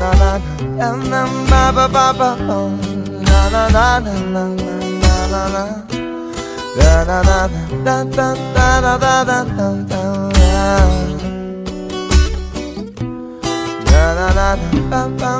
na na na na ba ba ba ba oh. na na na na na na na na na da da da da da da da da da da da da da da da da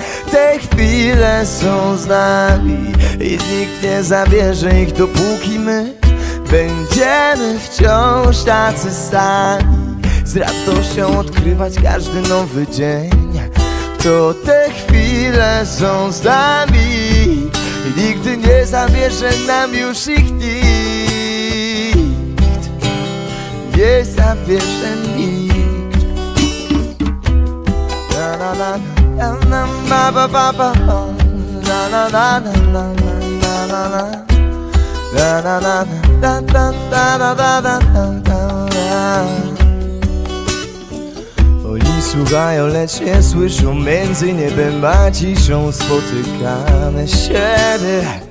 Te chwile są z nami I nikt nie zabierze ich dopóki my Będziemy wciąż tacy sami. Z radością odkrywać każdy nowy dzień. To te chwile są z nami I nigdy nie zabierze nam już ich nikt. Nie zabierze nikt. Na na na oni słuchają, lecz nie słyszą Między niebem a ciszą spotykamy siebie.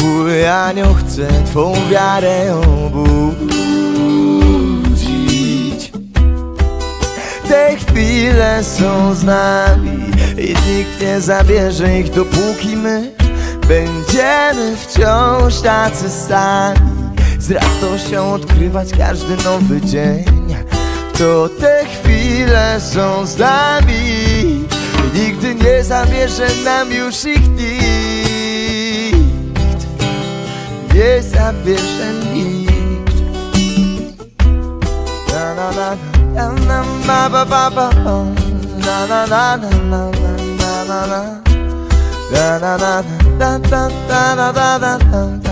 Twój anioł chce twą wiarę obudzić. Te chwile są z nami i nikt nie zabierze ich dopóki my Będziemy wciąż tacy sami Z radością odkrywać każdy nowy dzień. To te chwile są z nami nigdy nie zabierze nam już ich nikt Nie zabierze nikt Na na na na na na ba ba ba na Na na na na na na na na na Na na na na na na na